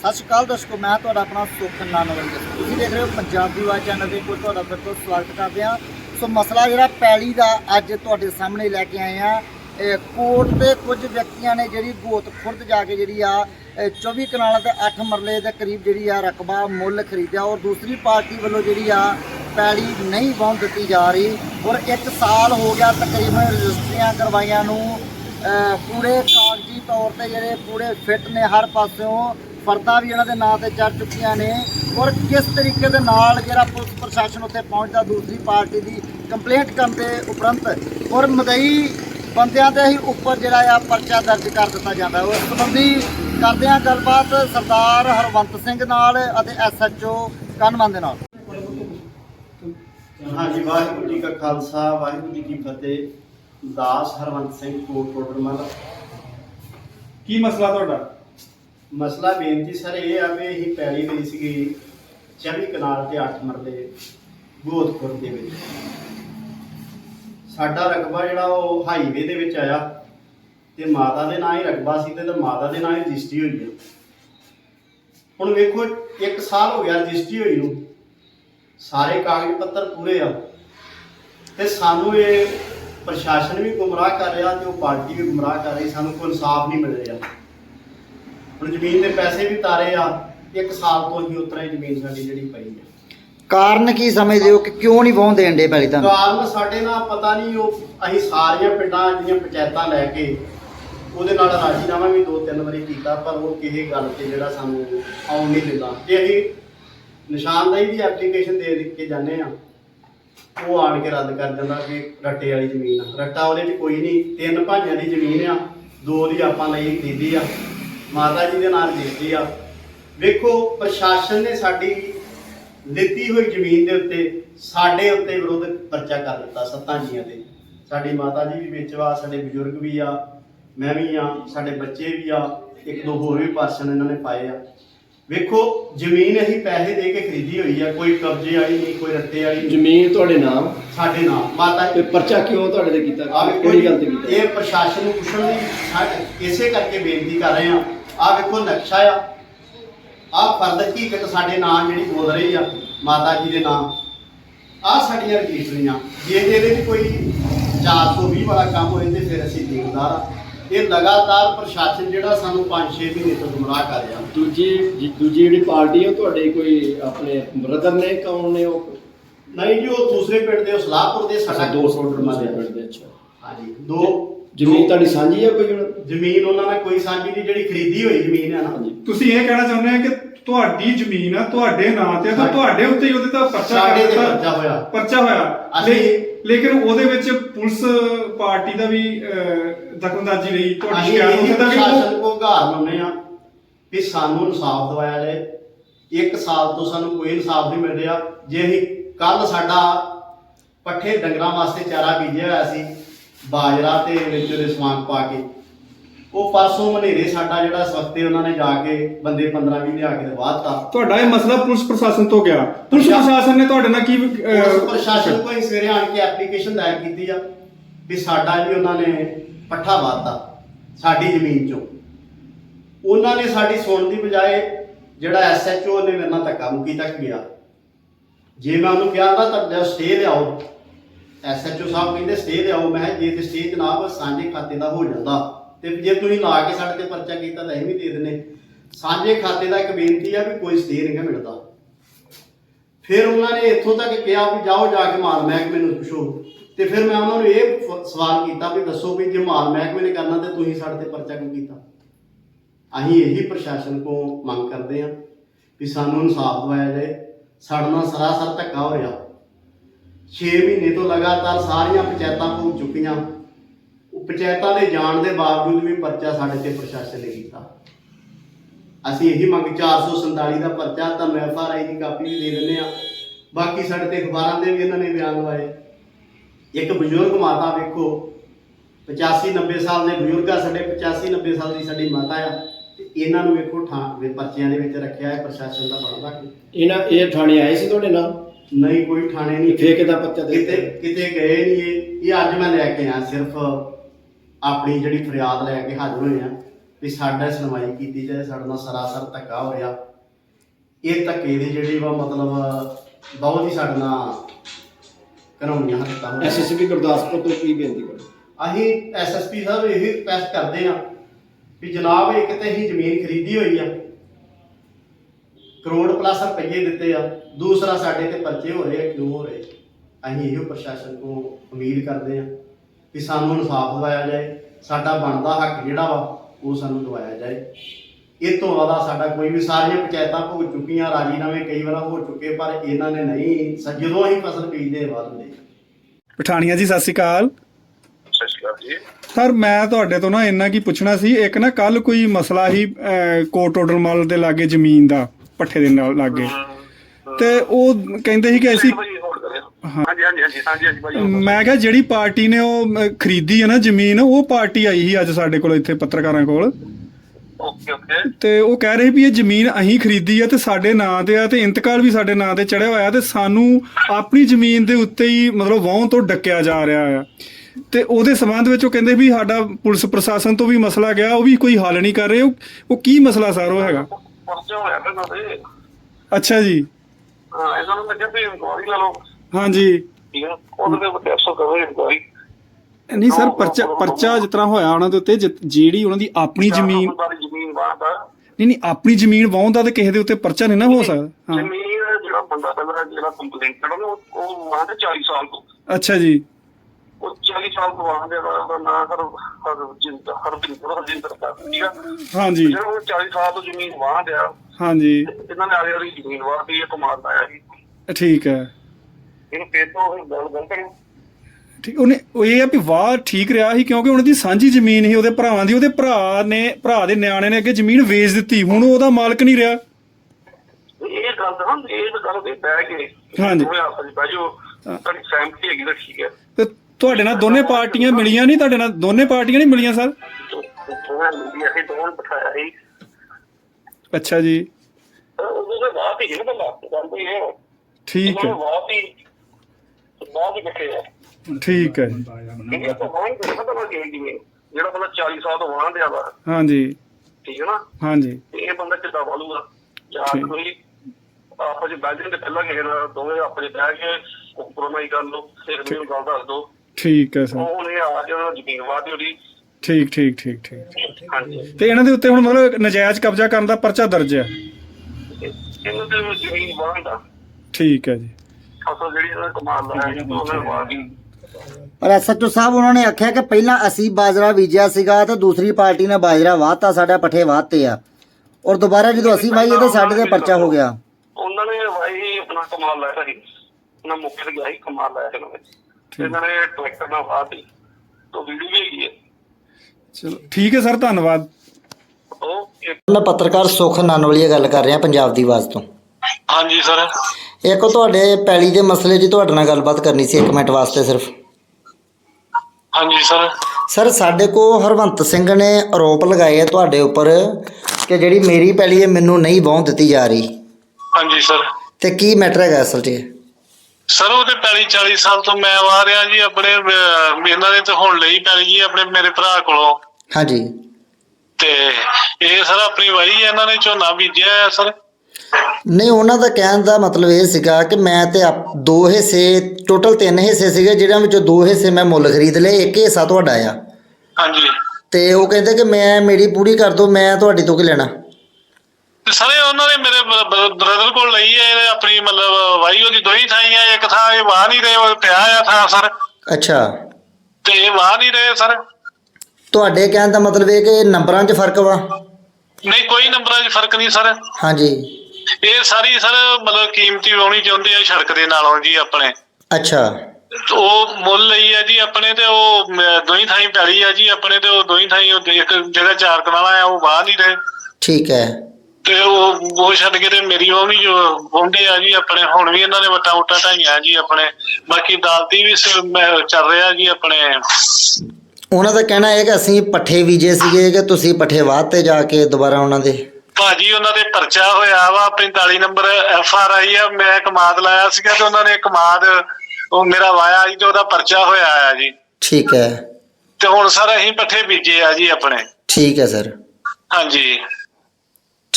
ਸਤਿ ਸ਼੍ਰੀ ਅਕਾਲ ਦਰਸ਼ਕੋ ਮੈਂ ਤੁਹਾਡਾ ਆਪਣਾ ਸੁਖਨ ਨਾਨਵਲ ਤੁਸੀਂ ਦੇਖ ਰਹੇ ਹੋ ਪੰਜਾਬ ਦੀ ਆਵਾਜ਼ ਚੈਨਲ ਦੇ ਕੋਲ ਤੁਹਾਡਾ ਫਿਰ ਤੋਂ ਸਵਾਗਤ ਕਰਦੇ ਹਾਂ। ਸੋ ਮਸਲਾ ਜਿਹੜਾ ਪੈਲੀ ਦਾ ਅੱਜ ਤੁਹਾਡੇ ਸਾਹਮਣੇ ਲੈ ਕੇ ਆਏ ਆ ਕੋਰਟ ਦੇ ਕੁਝ ਵਿਅਕਤੀਆਂ ਨੇ ਜਿਹੜੀ ਗੋਤ ਖੁਰਦ ਜਾ ਕੇ ਜਿਹੜੀ ਆ, ਇਹ 24 ਕਨਾਲਾਂ ਤੇ 8 ਮਰਲੇ ਦੇ ਕਰੀਬ ਜਿਹੜੀ ਆ ਰਕਬਾ ਮੁੱਲ ਖਰੀਦਿਆ ਔਰ ਦੂਸਰੀ ਪਾਰਟੀ ਵੱਲੋਂ ਜਿਹੜੀ ਆ ਪੈਲੀ ਨਹੀਂ ਵਾਹੁਣ ਦਿੱਤੀ ਜਾ ਰਹੀ। ਔਰ 1 ਸਾਲ ਹੋ ਗਿਆ ਤਕਰੀਬਨ ਰਜਿਸਟਰੀਆਂ ਕਰਵਾਈਆਂ ਨੂੰ। ਪੂਰੇ ਕਾਗਜ਼ੀ ਤੌਰ ਤੇ ਜਿਹੜੇ ਪੂਰੇ ਫਿੱਟ ਨੇ ਹਰ ਪਾਸਿਓਂ। ਫਰਦਾ ਵੀ ਇਹਨਾਂ ਦੇ ਨਾਂ ਤੇ ਚੜ ਚੁੱਕੀਆਂ ਨੇ। ਔਰ ਕਿਸ ਤਰੀਕੇ ਦੇ ਨਾਲ ਜਿਹੜਾ ਪੁਲਿਸ ਪ੍ਰਸ਼ਾਸਨ ਉੱਥੇ ਪਹੁੰਚਦਾ ਦੂਸਰੀ ਪਾਰਟੀ ਦੀ ਕੰਪਲੇਂਟ ਕਰਨ ਦੇ ਉਪਰੰਤ ਔਰ ਮਦਈ ਬੰਦਿਆਂ ਦੇ ਹੀ ਉੱਪਰ ਜਿਹੜਾ ਆ ਪਰਚਾ ਦਰਜ ਕਰ ਦਿੱਤਾ ਜਾਂਦਾ ਉਸ ਸੰਬੰਧੀ ਕਰਦੇ ਹਾਂ ਗੱਲਬਾਤ ਸਰਦਾਰ ਹਰਵੰਤ ਸਿੰਘ ਨਾਲ ਅਤੇ ਐਸਐਚਓ ਕਨਮਨ ਦੇ ਨਾਲ। ਹਾਂਜੀ ਵਾਹਿਗੁਰੂ ਜੀ ਕਾ ਖਾਲਸਾ ਵਾਹਿਗੁਰੂ ਜੀ ਕੀ ਫਤਿਹ। ਦਾਸ ਹਰਵੰਤ ਸਿੰਘ ਕੋਟ ਕੋਟਰਮਲ ਕੀ ਮਸਲਾ ਤੁਹਾਡਾ? ਮਸਲਾ ਬੇਨਤੀ ਸਰ ਇਹ ਆ ਵੀ ਅਸੀਂ ਪੈਲੀ ਲਈ ਸੀਗੀ 24 ਕਨਾਲ ਤੇ 8 ਮਰਲੇ ਗੋਤਪੁਰ ਦੇ ਵਿੱਚ। ਸਾਡਾ ਰਕਬਾ ਜਿਹੜਾ ਉਹ ਹਾਈਵੇ ਦੇ ਵਿੱਚ ਆਇਆ ਤੇ ਮਾਤਾ ਦੇ ਨਾਂ ਹੀ ਰਕਬਾ ਸੀ ਤੇ ਮਾਤਾ ਦੇ ਨਾਂ ਹੀ ਰਜਿਸਟਰੀ ਹੋਈ ਆ। ਹੁਣ ਵੇਖੋ 1 ਸਾਲ ਹੋ ਗਿਆ ਰਜਿਸਟਰੀ ਹੋਈ ਨੂੰ। ਸਾਰੇ ਕਾਗਜ਼ ਪੱਤਰ ਪੂਰੇ ਆ। ਤੇ ਸਾਨੂੰ ਇਹ ਪ੍ਰਸ਼ਾਸਨ ਵੀ ਗੁੰਮਰਾਹ ਕਰ ਰਿਹਾ ਤੇ ਉਹ ਪਾਰਟੀ ਵੀ ਗੁੰਮਰਾਹ ਕਰ ਰਹੀ, ਸਾਨੂੰ ਕੋਈ ਇਨਸਾਫ ਨਹੀਂ ਮਿਲ ਰਿਹਾ। ਹੁਣ ਜ਼ਮੀਨ ਦੇ ਪੈਸੇ ਵੀ ਤਾਰੇ ਆ ਇੱਕ ਸਾਲ ਤੋਂ ਹੀ ਉਤਰਾ ਹੀ ਜ਼ਮੀਨ ਸਾਡੀ ਜਿਹੜੀ ਪਈ ਹੈ। ਕਾਰਨ ਕੀ ਸਮਝਦੇ ਹੋ ਕਿ ਕਿਉਂ ਨਹੀਂ ਵਾਹੁਣ ਦੇਣ ਦੇ ਪੈਲੀ ਤਾਂ ਕਾਰਨ ਸਾਡੇ ਨਾਲ ਪਤਾ ਨਹੀਂ ਉਹ ਅਸੀਂ ਸਾਰੀਆਂ ਪਿੰਡਾਂ ਦੀਆਂ ਪੰਚਾਇਤਾਂ ਲੈ ਕੇ ਉਹਦੇ ਨਾਲ ਰਾਜੀਨਾਮਾ ਵੀ ਦੋ ਤਿੰਨ ਵਾਰੀ ਕੀਤਾ ਪਰ ਉਹ ਕਿਸੇ ਗੱਲ ਤੇ ਜਿਹੜਾ ਸਾਨੂੰ ਆਉਣ ਨਹੀਂ ਦਿੰਦਾ। ਤੇ ਅਸੀਂ ਨਿਸ਼ਾਨਦਾਈ ਦੀ ਐਪਲੀਕੇਸ਼ਨ ਦੇ ਦੇ ਕੇ ਜਾਂਦੇ ਆ ਉਹ ਆਣ ਕੇ ਰੱਦ ਕਰ ਦਿੰਦਾ ਕਿ ਰੱਟੇ ਵਾਲੀ ਜ਼ਮੀਨ ਆ। ਰੱਟਾ ਉਹਦੇ 'ਚ ਕੋਈ ਨਹੀਂ ਤਿੰਨ ਭਾਈਆਂ ਦੀ ਜ਼ਮੀਨ ਆ ਦੋ ਦੀ ਆਪਾਂ ਲਈ ਖਰੀਦੀ ਆ। ਮਾਤਾ ਜੀ ਦੇ ਨਾਲ ਰਜਿਸਟਰੀ ਆ। ਵੇਖੋ ਪ੍ਰਸ਼ਾਸਨ ਨੇ ਸਾਡੀ ਦਿੱਤੀ ਹੋਈ ਜ਼ਮੀਨ ਦੇ ਉੱਤੇ ਸਾਡੇ ਉੱਤੇ ਵਿਰੋਧ ਪਰਚਾ ਕਰ ਦਿੱਤਾ ਸੱਤਾਂ ਜੀਆਂ ਤੇ। ਸਾਡੀ ਮਾਤਾ ਜੀ ਵੀ ਵਿੱਚ ਵਾ ਸਾਡੇ ਬਜ਼ੁਰਗ ਵੀ ਆ ਮੈਂ ਵੀ ਆ ਸਾਡੇ ਬੱਚੇ ਵੀ ਆ ਇੱਕ ਦੋ ਹੋਰ ਵੀ ਪਰਸਨ ਇਹਨਾਂ ਨੇ ਪਾਏ ਆ। ਵੇਖੋ ਜ਼ਮੀਨ ਅਸੀਂ ਪੈਸੇ ਦੇ ਕੇ ਖਰੀਦੀ ਹੋਈ ਆ ਕੋਈ ਕਬਜ਼ੇ ਵਾਲੀ ਨਹੀਂ ਕੋਈ ਰੱਟੇ ਵਾਲੀ ਨਹੀਂ। ਜ਼ਮੀਨ ਤੁਹਾਡੇ ਨਾਮ? ਸਾਡੇ ਨਾਮ। ਮਾਤਾ ਤੇ ਪਰਚਾ ਕਿਉਂ ਤੁਹਾਡੇ ਤੇ ਕੀਤਾ? ਆ ਵੇਖੋ ਕਿਹੜੀ ਗੱਲ ਤੇ ਜੀ, ਕੀਤਾ? ਇਹ ਪ੍ਰਸ਼ਾਸਨ ਨੂੰ ਪੁੱਛਣ ਦੀ ਸਾ- ਇਸੇ ਕਰਕੇ ਬੇਨਤੀ ਕਰ ਰਹੇ ਆ ਆ ਵੇਖੋ ਨਕਸ਼ਾ ਆ। ਆ ਫਰਦ ਹਕੀਕਤ ਸਾਡੇ ਨਾਮ ਜਿਹੜੀ ਬੋਲ ਰਹੀ ਆ ਮਾਤਾ ਜੀ ਦੇ ਨਾਮ ਆ ਸਾਡੀਆਂ ਰਜਿਸਟਰੀਆਂ। ਜੇ ਇਹਦੇ ਵਿੱਚ ਕੋਈ 420 ਵਾਲਾ ਕੰਮ ਹੋਏ ਤੇ ਫਿਰ ਅਸੀਂ ਦੇਣਦਾਰ ਆ। ਇਹ ਲਗਾਤਾਰ ਪ੍ਰਸ਼ਾਸਨ ਜਿਹੜਾ ਸਾਨੂੰ 5-6 ਮਹੀਨੇ ਤੋਂ ਗੁੰਮਰਾਹ ਕਰ ਰਿਹਾ। ਦੂਜੀ ਜੀ- ਦੂਜੀ ਜਿਹੜੀ ਪਾਰਟੀ ਹੈ ਉਹ ਤੁਹਾਡੇ ਕੋਈ ਆਪਣੇ ਬ੍ਰਦਰ ਨੇ ਕੌਣ ਨੇ ਉਹ? ਨਹੀਂ ਜੀ ਉਹ ਦੂਸਰੇ ਪਿੰਡ ਦੇ ਸਲਾਹਪੁਰ ਦੇ ਸਾਡਾ 200 ਕੋਟ ਦੂਸਰੇ ਮਾਰਿਆ। ਪਿੰਡ ਦੇ ਅੱਛਾ। ਹਾਂਜੀ ਦੋ ਜ਼ਮੀਨ ਤੁਹਾਡੀ ਸਾਂਝੀ ਹੈ ਕੋਈ ਹੁਣ? ਜ਼ਮੀਨ ਉਹਨਾਂ ਨੇ ਕੋਈ ਸਾਂਝੀ ਦੀ ਜਿਹੜੀ ਖਰੀਦੀ ਹੋਈ ਜ਼ਮੀਨ ਹੈ ਨਾ। ਹਾਂਜੀ। ਤੁਸੀਂ ਇਹ ਕਹਿਣਾ ਚਾਹੁੰਦੇ ਆ ਕਿ ਤੁਹਾਡੀ ਜ਼ਮੀਨ ਆ ਤੁਹਾਡੇ ਨਾਂ ਤੇ ਆ, ਤਾਂ ਤੁਹਾਡੇ ਉੱਤੇ ਹੀ ਉਹਦੇ ਤਾਂ ਪਰਚਾ ਸਾਡੇ ਕਰ ਤੇ ਦਿੱਤਾ ਪਰਚਾ ਹੋਇਆ। ਪਰਚਾ ਹੋਇਆ। ਅਸੀਂ- ਲੇ- ਲੇਕਿਨ ਉਹਦੇ ਵਿੱਚ ਪੁਲਿਸ ਪਾਰਟੀ ਦਾ ਵੀ ਅਹ, ਦਖਲਅੰਦਾਜ਼ੀ ਰਹੀ ਤੁਹਾਡੀ ਅਸੀਂ ਸ਼ਿਕਾਇਤ ਹੋ ਇਹ ਪ੍ਰਸ਼ਾਸਨ ਉਹ ਕੋ ਘਾਰ ਮੰਨੇ ਆ ਕਿ ਸਾਨੂੰ ਇਨਸਾਫ ਦਿਵਾਇਆ ਜਾਏ। ਇੱਕ ਸਾਲ ਤੋਂ ਸਾਨੂੰ ਕੋਈ ਇਨਸਾਫ ਨਹੀਂ ਮਿਲ ਰਿਹਾ। ਜੇ ਅਸੀਂ ਕੱਲ ਸਾਡਾ ਪੱਠੇ ਡੰਗਰਾਂ ਵਾਸਤੇ ਚਾਰਾ ਬੀਜਿਆ ਹੋਇਆ ਸੀ ਬਾਜਰਾ ਤੇ ਵਿੱਚ ਉਹਦੇ ਸਮਾਨ ਪਾ ਕੇ। ਉਹ ਪਰਸੋਂ ਮਨੇਰੇ ਸਾਡਾ ਜਿਹੜਾ ਸਵਖਤੇ ਉਹਨਾਂ ਨੇ ਜਾ ਕੇ ਬੰਦੇ 15 20 ਲਿਆ ਕੇ ਦਵਾਤਾ ਤੁਹਾਡਾ ਇਹ ਮਸਲਾ ਪੁਲਿਸ ਪ੍ਰਸ਼ਾਸਨ ਤੋਂ ਗਿਆ। ਪੁਲਿਸ ਪ੍ਰਸ਼ਾ- ਪ੍ਰਸ਼ਾਸਨ ਨੇ ਤੁਹਾਡੇ ਨਾਲ ਕੀ ਪ੍ਰਸ਼ਾਸਨ ਕੋਈ ਸਵੇਰੇ ਆਣ ਕੇ ਐਪਲੀਕੇਸ਼ਨ ਦਾਇਰ ਕੀਤੀ ਆ ਵੀ ਸਾਡਾ ਜੀ ਉਹਨਾਂ ਨੇ ਪੱਠਾ ਵਾਤਾ ਸਾਡੀ ਜ਼ਮੀਨ ਚੋਂ। ਉਹਨਾਂ ਨੇ ਸਾਡੀ ਸੁਣਨ ਦੀ ਬਜਾਏ ਜਿਹੜਾ ਐਸਐਚਓ ਨੇ ਮੇਰੇ ਨਾਲ ਧੱਕਾ ਮੁੱਕੀ ਤੱਕ ਗਿਆ। ਜੇ ਮੈਂ ਉਹਨੂੰ ਕਿਹਾ ਤਾਂ ਤੁਹਾਡਾ ਸਟੇ ਲਿਆਓ। ਐਸਐਚਓ ਸਾਹਿਬ ਕਹਿੰਦੇ ਸਟੇ ਲਿਆਓ ਮੈਂ ਕਿਹਾ ਜੇ ਤੇ ਸਟੇ ਜਨਾਬ ਸਾਂਝੇ ਖਾਤੇ ਦਾ ਹੋ ਜਾਂਦਾ। ਤੇ ਜੇ ਤੁਸੀਂ ਲਾ ਕੇ ਸਾਡੇ ਤੇ ਪਰਚਾ ਕੀਤਾ ਤਾਂ ਅਸੀਂ ਵੀ ਦੇ ਦਿੰਨੇ ਸਾਂਝੇ ਖਾਤੇ ਦਾ ਇੱਕ ਬੇਨਤੀ ਆ ਵੀ ਕੋਈ ਸਟੇ ਨਹੀਂ ਮਿਲਦਾ। ਫਿਰ ਉਹਨਾਂ ਨੇ ਇੱਥੋਂ ਤੱਕ ਕਿਹਾ ਵੀ ਜਾਓ ਜਾ ਕੇ ਮਾਲ ਮਹਿਕਮੇ ਨੂੰ ਪੁੱਛੋ। ਤੇ ਫਿਰ ਮੈਂ ਉਹਨਾਂ ਨੂੰ ਇਹ ਸਵਾਲ ਕੀਤਾ ਵੀ ਦੱਸੋ ਵੀ ਜੇ ਮਾਲ ਮਹਿਕਮੇ ਨੇ ਕਰਨਾ ਤੇ ਤੁਸੀਂ ਸਾਡੇ ਤੇ ਪਰਚਾ ਕਿਉਂ ਕੀਤਾ? ਅਸੀਂ ਇਹੀ ਪ੍ਰਸ਼ਾਸਨ ਕੋ ਮੰਗ ਕਰਦੇ ਹਾਂ ਵੀ ਸਾਨੂੰ ਇਨਸਾਫ ਦਿਵਾਇਆ ਜਾਏ। ਸਾਡੇ ਨਾਲ ਸਰਾਸਰ ਧੱਕਾ ਹੋ ਰਿਹਾ। 6 ਮਹੀਨੇ ਤੋਂ ਲਗਾਤਾਰ ਸਾਰੀਆਂ ਪੰਚਾਇਤਾਂ ਭੁਗ ਚੁੱਕੀਆਂ। ਉਹ ਪੰਚਾਇਤਾਂ ਦੇ ਜਾਣ ਦੇ ਬਾਵਜੂਦ ਵੀ ਪਰਚਾ ਸਾਡੇ ਤੇ ਪ੍ਰਸ਼ਾਸਨ ਨੇ ਕੀਤਾ। ਅਸੀਂ ਇਹੀ ਮੰਗ 447 ਦਾ ਪਰਚਾ ਤਾਂ ਮੈਂ ਐਫਆਰਆਈ ਦੀ ਕਾਪੀ ਵੀ ਦੇ ਦਿੰਦੇ ਆ ਬਾਕੀ ਸਾਡੇ ਤੇ ਅਖਬਾਰਾਂ ਦੇ ਵੀ ਇਹਨਾਂ ਨੇ ਬਿਆਨ ਲਵਾਏ। ਇੱਕ ਬਜ਼ੁਰਗ ਮਾਤਾ ਵੇਖੋ 85 90 ਸਾਲ ਦੇ ਬਜ਼ੁਰਗ ਆ ਸਾਡੇ 85 90 ਸਾਲ ਦੀ ਸਾਡੀ ਮਾਤਾ ਆ। ਤੇ ਇਹਨਾਂ ਨੂੰ ਵੇਖੋ ਥਾਂ, ਪਰਚਿਆਂ ਦੇ ਵਿੱਚ ਰੱਖਿਆ ਹੈ, ਪ੍ਰਸ਼ਾਸਨ ਦਾ ਬਣਦਾ ਕਿ? ਇਹਨਾਂ, ਇਹ ਥਾਣੇ ਆਏ ਸੀ ਤੁਹਾਡੇ ਨਾਲ? ਨਹੀਂ ਕੋਈ ਥਾਣੇ ਨਹੀਂ। ਫੇਰ ਕਿੱਦਾਂ ਪਰਚਾ ਦੇ ਕਿਤੇ ਕਿਤੇ ਗਏ ਨਹੀਂ ਇਹ। ਇਹ ਅੱਜ ਮੈਂ ਲੈ ਕੇ ਆਇਆ ਸਿਰਫ ਆਪਣੀ ਜਿਹੜੀ ਫਰਿਆਦ ਲੈ ਕੇ ਹਾਜ਼ਰ ਹੋਏ ਆ ਵੀ ਸਾਡਾ ਸੁਣਵਾਈ ਕੀਤੀ ਜਾਏ ਸਾਡੇ ਨਾਲ ਸਰਾਸਰ ਧੱਕਾ ਹੋ ਰਿਹਾ। ਇਹ ਧੱਕੇ ਦੀ ਜਿਹੜੀ ਵਾ ਮਤਲਬ ਬਹੁਤ ਹੀ ਸਾਡੇ ਨਾਲ ਕਰਾਉਣੀਆਂ ਹਰਕਤਾਂ ਹੋ। ਐਸਐਸਪੀ ਗੁਰਦਾਸਪੁਰ ਤੋਂ ਕੀ ਬੇਨਤੀ ਕਰੋ? ਅਸੀਂ ਐਸਐਸਪੀ ਸਾਹਿਬ ਇਹ ਰਿਕਵੈਸਟ ਕਰਦੇ ਆ ਵੀ ਜਨਾਬ ਇੱਕ ਤੇ ਹੀ ਜ਼ਮੀਨ ਖਰੀਦੀ ਹੋਈ ਆ ਕਰੋੜ ਪਲੱਸ ਰੁਪਏ ਦਿੱਤੇ ਆ। ਦੂਸਰਾ ਸਾਡੇ ਤੇ ਪਰਚੇ ਹੋ ਰਹੇ ਆ ਕਿਉਂ ਹੋ ਰਹੇ? ਅਸੀਂ ਇਹੋ ਪ੍ਰਸ਼ਾਸਨ ਤੋਂ ਉਮੀਦ ਕਰਦੇ ਆ ਕਿ ਸਾਨੂੰ ਇਨਸਾਫ ਦਿਵਾਇਆ ਜਾਏ। ਸਾਡਾ ਬਣਦਾ ਹੱਕ ਜਿਹੜਾ ਵਾ ਉਹ ਸਾਨੂੰ ਦਿਵਾਇਆ ਜਾਏ। ਇਹ ਤੋਂ ਇਲਾਵਾ ਸਾਡਾ ਕੋਈ ਵੀ ਸਾਰੀਆਂ ਪੰਚਾਇਤਾਂ ਭੁਗਤ ਚੁੱਕੀਆਂ ਰਾਜੀਨਾਮੇ ਕਈ ਵਾਰ ਹੋ ਚੁੱਕੇ ਪਰ ਇਹਨਾਂ ਨੇ ਨਹੀਂ ਜਦੋਂ ਅਸੀਂ ਫਸਲ ਬੀਜਦੇ ਬਾਅਦ ਹੁੰਦੇ ਪਠਾਨੀਆ ਜੀ ਸਤਿ ਸ਼੍ਰੀ ਅਕਾਲ। ਸਤਿ ਸ਼੍ਰੀ ਅਕਾਲ ਜੀ। ਸਰ ਮੈਂ ਤੁਹਾਡੇ ਤੋਂ ਨਾ ਇੰਨਾ ਕੀ ਪੁੱਛਣਾ ਸੀ ਇੱਕ ਨਾ ਕੱਲ ਕੋਈ ਮਸਲਾ ਹੀ ਕੋਟ ਟੋਡਰ ਮਾਲ ਦੇ ਲਾਗੇ ਜ਼ਮੀਨ ਦਾ ਪੱਠੇ ਦੇ ਨਾਲ ਲਾਗੇ। ਤੇ ਉਹ ਕਹਿੰਦੇ ਸੀ ਕਿ ਅਸੀਂ ਹਾਂਜੀ ਹਾਂਜੀ ਹਾਂਜੀ ਹਾਂਜੀ ਹਾਂਜੀ ਭਾਜੀ ਮੈਂ ਕਿਹਾ ਜਿਹੜੀ ਪਾਰਟੀ ਨੇ ਉਹ ਖਰੀਦੀ ਹੈ ਨਾ ਜ਼ਮੀਨ ਉਹ ਪਾਰਟੀ ਆਈ ਸੀ ਅੱਜ ਸਾਡੇ ਕੋਲ ਇੱਥੇ ਪੱਤਰਕਾਰਾਂ ਕੋਲ। Okay okay. ਤੇ ਉਹ ਕਹਿ ਰਹੇ ਵੀ ਇਹ ਜ਼ਮੀਨ ਅਸੀਂ ਖਰੀਦੀ ਆ ਤੇ ਸਾਡੇ ਨਾਂ ਤੇ ਆ ਤੇ ਇੰਤਕਾਲ ਵੀ ਸਾਡੇ ਨਾਂ ਤੇ ਚੜਿਆ ਹੋਇਆ ਤੇ ਸਾਨੂੰ ਆਪਣੀ ਜ਼ਮੀਨ ਦੇ ਉੱਤੇ ਹੀ ਮਤਲਬ ਵਾਹੋਂ ਤੋਂ ਡੱਕਿਆ ਜਾ ਰਿਹਾ ਆ। ਤੇ ਉਹਦੇ ਸੰਬੰਧ ਵਿੱਚ ਉਹ ਕਹਿੰਦੇ ਵੀ ਸਾਡਾ ਪੁਲਿਸ ਪ੍ਰਸ਼ਾਸਨ ਤੋਂ ਵੀ ਮਸਲਾ ਗਿਆ ਉਹ ਵੀ ਕੋਈ ਹੱਲ ਨਹੀਂ ਕਰ ਰਹੇ। ਉਹ ਕੀ ਮਸਲਾ ਸਰ ਹੈਗਾ? ਅੱਛਾ ਜੀ। ਇਹਨਾਂ ਨੂੰ ਲੱਗਿਆ ਵੀ ਇਨਕੁਆਰੀ ਲਾ ਲਓ। ਹਾਂਜੀ। ਠੀਕ ਹੈ ਉਹਦੇ ਤੇ ਵੱਡੇ ਅਫਸਰ ਕਰੋ ਇਨਕੁਆਰੀ। ਨਹੀਂ ਸਰ ਪਰਚਾ ਪਰਚਾ ਜਿਸ ਤਰ੍ਹਾਂ ਹੋਇਆ ਉਹਨਾਂ ਦੇ ਉੱਤੇ ਜਿਹੜੀ ਉਹਨਾਂ ਦੀ ਆਪਣੀ ਜ਼ਮੀਨ ਵਾਹਦਾ ਨਹੀਂ ਨਹੀਂ ਆਪਣੀ ਜ਼ਮੀਨ ਵਾਹੁਣ ਦਾ ਤੇ ਕਿਸੇ ਦੇ ਉੱਤੇ ਪਰਚਾ ਨਹੀਂ ਨਾ ਹੋ ਸਕਦਾ। ਹਾਂ। ਜ਼ਮੀਨ ਜਿਹੜਾ ਬੰਦਾ ਪਹਿਲਾਂ ਜਿਹੜਾ ਕੰਪਲੇਂਟ ਕਰਦਾ ਉਹ ਉਹ ਵਾਹਦਾ 40 ਸਾਲ ਤੋਂ। ਅੱਛਾ ਜੀ। ਉਹ 40 ਸਾਲ ਤੋਂ ਵਾਹਦੇ ਦਾ ਉਹਦਾ ਨਾਂ ਹਰ ਹਰ ਜਿੰਦ ਹਰ ਦਿਨ ਹਰ ਦਿਨ ਕਰਦਾ ਠੀਕ ਹੈ ਹਾਂਜੀ। ਜਿਹੜਾ ਉਹ 40 ਸਾਲ ਤੋਂ ਜ਼ਮੀਨ ਵਾਹਦਿਆ ਹਾਂਜੀ। ਇਹਨਾਂ ਨੇ ਆਲੇ ਵਾਲੀ ਜ਼ਮੀਨ ਵਾਹਦੀ ਇਹ ਕਮਾਲ ਦਾ ਆਇਆ ਸੀ ਠੀਕ ਹੈ। ਇਹਨੂੰ ਫੇਰ ਤੋਂ ਉਹ ਗੱਲ ਗੱਲ ਕਰੀ। ਠੀਕ ਉਹਨੇ ਉਹ ਇਹ ਆ ਵੀ ਵਾਹ ਠੀਕ ਰਿਹਾ ਸੀ ਕਿਉਂਕਿ ਉਹਨਾਂ ਦੀ ਸਾਂਝੀ ਜ਼ਮੀਨ ਸੀ ਉਹਦੇ ਭਰਾਵਾਂ ਦੀ ਉਹਦੇ ਭਰਾ ਨੇ ਭਰਾ ਦੇ ਨਿਆਣੇ ਨੇ ਅੱਗੇ ਜ਼ਮੀਨ ਵੇਚ ਦਿੱਤੀ ਹੁਣ ਉਹ ਉਹਦਾ ਮਾਲਕ ਨਹੀਂ ਰਿਹਾ। ਇਹ ਗੱਲ ਤਾਂ ਇਹ ਗੱਲ ਤੇ ਬਹਿ ਕੇ ਹਾਂਜੀ। ਵਿੱਚ ਬਹਿ ਜਾਓ ਤੁਹਾਡੀ ਸਹਿਮਤੀ ਹੈਗੀ ਤਾਂ ਠੀਕ ਹੈ। ਤੁਹਾਡੇ ਨਾਲ ਦੋਨੇ ਪਾਰਟੀਆਂ ਮਿਲੀਆਂ ਨਹੀਂ ਤੁਹਾਡੇ ਨਾਲ ਦੋਨੇ ਪਾਰਟੀਆਂ ਨਹੀਂ ਮਿਲੀਆਂ ਸਰ? ਦੋਵੇਂ ਮਿਲੀ ਅਸੀਂ ਦੋਵੇਂ ਬਿਠਾਇਆ ਸੀ। ਅੱਛਾ ਜੀ। ਬਾਅਦ ਹੀ ਗੱਲ ਹੈ। ਠੀਕ ਹੈ। ਨੇ ਬਾਅਦ ਹੀ ਬਾਅਦ ਹੀ ਬਿਠੇ ਆ। ਠੀਕ ਹੈ। ਜੀ। ਜਿਹੜਾ ਬੰਦਾ 40 ਸਾਲ ਤੋਂ ਵਾਹਨ ਦਿਆ ਵਾ। ਹਾਂਜੀ। ਠੀਕ ਹੈ ਨਾ? ਹਾਂਜੀ। ਇਹ ਬੰਦਾ ਕਿੱਦਾਂ ਵਾਲੂਗਾ ਜਾਂ। ਕੋਈ ਆਪਸ ਵਿੱਚ ਬੈਠ ਦੇ ਪਹਿਲਾਂ ਕਿਸੇ ਨਾਲ ਦੋਵੇਂ ਆਪਸ ਵਿੱਚ ਬਹਿ ਕੇ ਕੰਪਰੋਮਾਈਜ਼ ਕਰ ਲਓ ਫਿਰ ਮੈਨੂੰ ਗੱਲ ਦੱਸ ਦਿਓ। ਠੀਕ ਹੈ ਸਰ। ਉਹਨੇ ਆ ਉਹਨਾਂ ਜ਼ਮੀਨ ਵਾਦੀ ਉਹਦੀ। ਠੀਕ ਠੀਕ ਠੀਕ ਠੀਕ। ਹਾਂਜੀ। ਤੇ ਇਹਨਾਂ ਦੇ ਉੱਤੇ ਹੁਣ ਮਤਲਬ ਨਜਾਇਜ਼ ਕਬਜ਼ਾ ਕਰਨ ਦਾ ਪਰਚਾ ਦਰਜ ਹੈ? ਇਹਨਾਂ ਦੇ ਵਿੱਚ ਜ਼ਮੀਨ ਵਾਹਨ ਦਾ। ਠੀਕ ਹੈ ਜੀ। ਫਸਲ ਜਿਹੜੀ ਇਹਨਾਂ ਨੇ ਕਮਾਲ ਦਾ ਹੈ ਉਹਨਾਂ ਨੇ ਵਾਹਦੀ ਪਰ ਐਸਐਚਓ ਸਾਹਿਬ ਉਹਨਾਂ ਨੇ ਆਖਿਆ ਕਿ ਪਹਿਲਾਂ ਅਸੀਂ ਬਾਜਰਾ ਬੀਜਿਆ ਸੀਗਾ ਤੇ ਦੂਸਰੀ ਪਾਰਟੀ ਨੇ ਬਾਜਰਾ ਵਾਹਤਾ ਸਾਡਾ ਪੱਠੇ ਵਾਹਤੇ ਆ। ਔਰ ਦੁਬਾਰਾ ਜਦੋਂ ਅਸੀਂ ਵਾਹੀਏ ਤੇ ਸਾਡੇ ਤੇ ਪਰਚਾ ਹੋ ਗਿਆ। ਉਹਨਾਂ ਨੇ ਵਾਹੀ ਆਪਣਾ ਕਮਾਲ ਲਾਇਆ ਸੀ। ਉਹਨਾਂ ਮੁੱਖ ਗਿਆ ਸੀ ਕਮਾਲ ਲਾਇਆ ਇਹਨਾਂ ਨੇ। ਇਹਨਾਂ ਨੇ ਟਰੈਕਟਰ ਨਾਲ ਵਾਹਤੀ ਤੋਂ ਵੀਡੀਓ ਵੀ ਹੈਗੀ ਹੈ। ਚਲੋ ਠੀਕ ਹੈ ਸਰ ਧੰਨਵਾਦ। ਉਹ ਇੱਕ ਮੈਂ ਪੱਤਰਕਾਰ ਸੁਖ ਨਾਨਵਲੀਆ ਗੱਲ ਕਰ ਰਿਹਾ ਪੰਜਾਬ ਦੀ ਆਵਾਜ਼ ਤੋਂ। ਹਾਂਜੀ ਸਰ। ਇੱਕ ਤੁਹਾਡੇ ਪੈਲੀ ਦੇ ਮਸਲੇ 'ਚ ਤੁਹਾਡੇ ਨਾਲ ਗੱਲਬਾਤ ਕਰਨੀ ਸੀ ਇੱਕ ਮਿੰਟ ਵਾਸਤੇ ਸਿਰਫ। ਹਾਂਜੀ ਸਰ। ਸਰ ਸਾਡੇ ਕੋ ਹਰਵੰਤ ਸਿੰਘ ਨੇ ਆਰੋਪ ਲਗਾਏ ਆ ਤੁਹਾਡੇ ਉੱਪਰ ਕਿ ਜਿਹੜੀ ਮੇਰੀ ਪੈਲੀ ਹੈ ਮੈਨੂੰ ਨਹੀਂ ਵਾਹੁਣ ਦਿੱਤੀ ਜਾ ਰਹੀ। ਹਾਂਜੀ ਸਰ। ਤੇ ਕੀ ਮੈਟਰ ਹੈਗਾ ਅਸਲ 'ਚ ਇਹ? ਸਰ ਉਹਦੇ ਪੈਲੀ 40 ਸਾਲ ਤੋਂ ਮੈਂ ਵਾਹ ਰਿਹਾ ਜੀ ਆਪਣੇ ਅਹ, ਇਹਨਾਂ ਨੇ ਤਾਂ ਹੁਣ ਲਈ ਪੈਲੀ ਜੀ ਆਪਣੇ ਮੇਰੇ ਭਰਾ ਕੋਲੋਂ। ਹਾਂਜੀ। ਤੇ ਇਹ ਸਰ ਆਪਣੀ ਵਾਹੀ ਹੈ, ਇਹਨਾਂ ਨੇ ਝੋਨਾ ਬੀਜਿਆ ਹੈ ਸਰ। ਨਹੀਂ ਉਹਨਾਂ ਦਾ ਕਹਿਣ ਦਾ ਮਤਲਬ ਇਹ ਸੀਗਾ ਕਿ ਮੈਂ ਤੇ ਆਪ- ਦੋ ਹਿੱਸੇ ਟੋਟਲ ਤਿੰਨ ਹਿੱਸੇ ਸੀਗੇ ਜਿਹਨਾਂ ਵਿੱਚੋਂ ਦੋ ਹਿੱਸੇ ਮੈਂ ਮੁੱਲ ਖਰੀਦ ਲਏ ਇੱਕ ਹਿੱਸਾ ਤੁਹਾਡਾ ਆ। ਹਾਂਜੀ। ਤੇ ਉਹ ਕਹਿੰਦੇ ਕਿ ਮੈਂ ਮੇਰੀ ਪੂਰੀ ਕਰ ਦੋ ਮੈਂ ਤੁਹਾਡੀ ਤੋਂ ਕੀ ਲੈਣਾ? ਉਹਨਾਂ ਨੇ ਮੇਰੇ ਬ੍ਰਦਰ ਕੋਲ ਲਈ ਹੈ ਆਪਣੀ ਮਤਲਬ ਵਾਹੀ ਉਹਦੀ ਦੋਈ ਥਾਈ ਹੈ ਇੱਕ ਥਾਂ ਇਹ ਵਾਹ ਨਹੀਂ ਰਹੇ ਉਹ ਪਿਆ ਆ ਥਾਂ ਸਰ। ਅੱਛਾ। ਤੇ ਇਹ ਵਾਹ ਨਹੀਂ ਰਹੇ ਸਰ। ਤੁਹਾਡੇ ਕਹਿਣ ਦਾ ਮਤਲਬ ਇਹ ਕਿ ਨੰਬਰਾਂ 'ਚ ਫ਼ਰਕ ਵਾ? ਨਹੀਂ ਕੋਈ ਨੰਬਰਾਂ 'ਚ ਫ਼ਰਕ ਨਹੀਂ ਸਰ। ਹਾਂਜੀ। ਇਹ ਸਾਰੀ ਸਰ ਮਤਲਬ ਕੀਮਤੀ ਵਾਉਣੀ ਚਾਹੁੰਦੇ ਆ ਸੜਕ ਦੇ ਨਾਲੋਂ ਜੀ ਆਪਣੇ। ਅੱਛਾ। ਉਹ ਮੁੱਲ ਲਈ ਹੈ ਜੀ ਆਪਣੇ ਤੇ ਉਹ ਦੋਈ ਥਾਈ ਪੈਲੀ ਆ ਜੀ ਆਪਣੇ ਤੇ ਉਹ ਦੋਈ ਥਾਈ ਉਹ ਇੱਕ ਜਿਹੜਾ ਚਾਰ ਕਨਾਲਾ ਆ ਉਹ ਵਾਹ ਨਹੀਂ ਰਹੇ। ਠੀਕ ਹੈ। ਤੇ ਉਹ ਉਹ ਛੱਡ ਕੇ ਤੇ ਮੇਰੀ ਉਹ ਵੀ ਜੋ ਆ ਜੀ ਆਪਣੇ ਹੁਣ ਵੀ ਇਹਨਾਂ ਨੇ ਵਟਾ ਵਟਾ ਢਾਈਆਂ ਜੀ ਆਪਣੇ। ਬਾਕੀ ਦਾਲਤੀ ਵੀ ਸ- ਮੈਂ- ਚੱਲ ਰਿਹਾ ਜੀ ਆਪਣੇ। ਉਹਨਾਂ ਦਾ ਕਹਿਣਾ ਹੈ ਕਿ ਅਸੀਂ ਪੱਠੇ ਬੀਜੇ ਸੀਗੇ ਕਿ ਤੁਸੀਂ ਪੱਠੇ ਵਾਹ ਤੇ ਜਾ ਕੇ ਦੁਬਾਰਾ ਉਹਨਾਂ ਦੇ। ਭਾਜੀ ਉਹਨਾਂ ਦੇ ਪਰਚਾ ਹੋਇਆ ਵਾ 45 ਨੰਬਰ ਐਫ ਆਰ ਆਈ ਆ ਮੈਂ ਕਮਾਦ ਲਾਇਆ ਸੀਗਾ ਤੇ ਉਹਨਾਂ ਨੇ ਕਮਾਦ ਉਹ ਮੇਰਾ ਵਾਇਆ ਜੀ ਤੇ ਉਹਦਾ ਪਰਚਾ ਹੋਇਆ ਆ ਜੀ। ਠੀਕ ਹੈ। ਤੇ ਹੁਣ ਸਰ ਅਸੀਂ ਪੱਠੇ ਬੀਜੇ ਆ ਜੀ ਆਪਣੇ। ਠੀਕ ਹੈ ਸਰ। ਹਾਂਜੀ।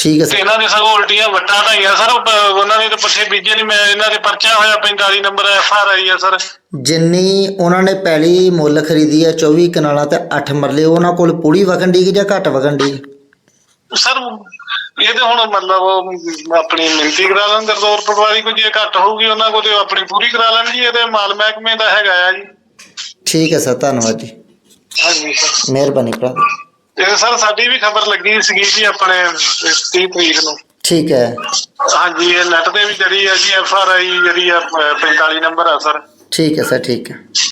ਠੀਕ ਹੈ ਤੇ ਸਰ। ਇਹਨਾਂ ਨੇ ਸਗੋਂ ਉਲਟੀਆਂ ਵੱਟਾਂ ਢਾਈਆਂ ਸਰ ਉਹਨਾਂ ਨੇ ਤਾਂ ਪੱਠੇ ਬੀਜੇ ਨਹੀਂ ਮੈਂ ਇਹਨਾਂ ਦੇ ਪਰਚਾ ਹੋਇਆ 45 ਨੰਬਰ ਐਫ ਆਰ ਆਈ ਆ ਸਰ। ਜਿੰਨੀ ਉਹਨਾਂ ਨੇ ਪੈਲੀ ਮੁੱਲ ਖਰੀਦੀ ਹੈ 24 ਕਨਾਲਾਂ ਤੇ 8 ਮਰਲੇ ਉਹਨਾਂ ਕੋਲ ਪੂਰੀ ਵਗਣ ਦੀ ਜਾਂ ਘੱਟ ਵਗਣ ਦੀ ਸਰ ਇਹ ਤੇ ਹੁਣ ਮਤਲਬ ਉਹ ਆਪਣੀ ਮਿੰਤੀ ਕਰਾ ਲੈਣ ਗਰਦੌਰ ਪਟਵਾਰੀ ਕੋਈ ਜੇ ਘੱਟ ਹੋਊਗੀ ਉਹਨਾਂ ਕੋਲ ਤੇ ਆਪਣੀ ਪੂਰੀ ਕਰਾ ਲੈਣ ਜੀ ਇਹਦੇ ਮਾਲ ਮਹਿਕਮੇ ਦਾ ਹੈਗਾ ਆ ਜੀ। ਠੀਕ ਹੈ ਸਰ ਧੰਨਵਾਦ ਜੀ। ਹਾਂਜੀ ਸਰ। ਮਿਹਰਬਾਨੀ ਭਰਾ। ਤੇ ਸਰ ਸਾਡੀ ਵੀ ਖਬਰ ਲੱਗੀ ਸੀਗੀ ਜੀ ਆਪਣੇ 30 ਤਰੀਕ ਨੂੰ। ਠੀਕ ਹੈ। ਹਾਂਜੀ ਇਹ ਨੈਟ ਤੇ ਵੀ ਜਿਹੜੀ ਆ ਜੀ ਐਫ ਆਰ ਆਈ ਜਿਹੜੀ ਆ ਅਹ 45 ਨੰਬਰ ਆ ਸਰ। ਠੀਕ ਹੈ ਸਰ ਠੀਕ ਹੈ।